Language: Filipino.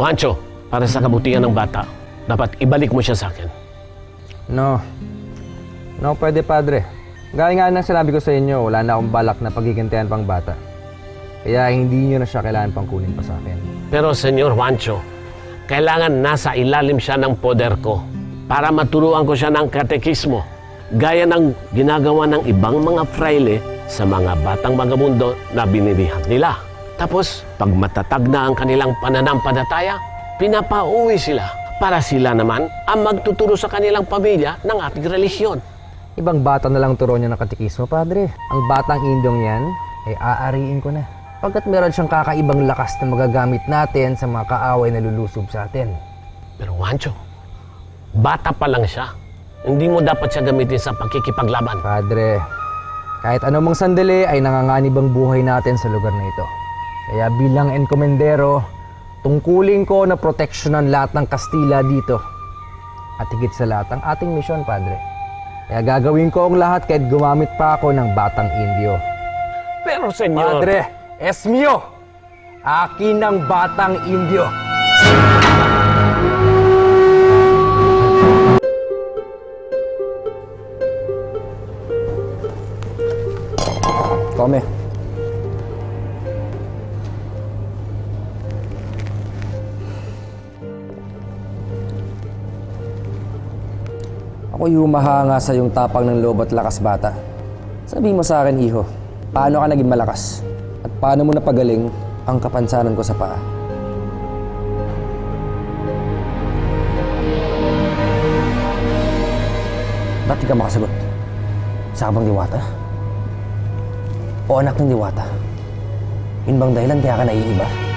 Juancho, para sa kabutihan ng bata, dapat ibalik mo siya sa akin. No. No, pwede padre. Gaya nga ng sinabi ko sa inyo, wala na akong balak na pagigantihan pang bata. Kaya hindi nyo na siya kailangan pang kunin pa sa akin. Pero Senyor Juancho, kailangan nasa ilalim siya ng poder ko para maturuan ko siya ng katekismo. Gaya ng ginagawa ng ibang mga fraile sa mga batang magamundo na binilihan nila. Tapos, pag matatag na ang kanilang pananampalataya, pinapauwi sila para sila naman ang magtuturo sa kanilang pamilya ng ating relisyon. Ibang bata na lang turo niya ng katikismo, padre. Ang batang indong yan, ay aariin ko na. Pagkat meron siyang kakaibang lakas na magagamit natin sa mga kaaway na lulusob sa atin. Pero Juancho, bata pa lang siya. Hindi mo dapat siya gamitin sa pagkikipaglaban. Padre, kahit anumang sandali ay nanganganib ang buhay natin sa lugar na ito. Kaya bilang enkomendero, tungkulin ko na proteksyonan lahat ng Kastila dito. At higit sa lahat ang ating misyon, Padre. Kaya gagawin ko ang lahat kahit gumamit pa ako ng batang Indio. Pero Senyor... Padre, es mio! Akin ang batang Indio! Come. Ako'y humahanga sa yung tapang ng loob at lakas bata. Sabi mo sa akin, iho, paano ka naging malakas? At paano mo napagaling ang kapansanan ko sa paa? Ba't di ka makasagot? Sa ka bang diwata? O anak ng diwata? Yun bang dahilan kaya ka naiiba?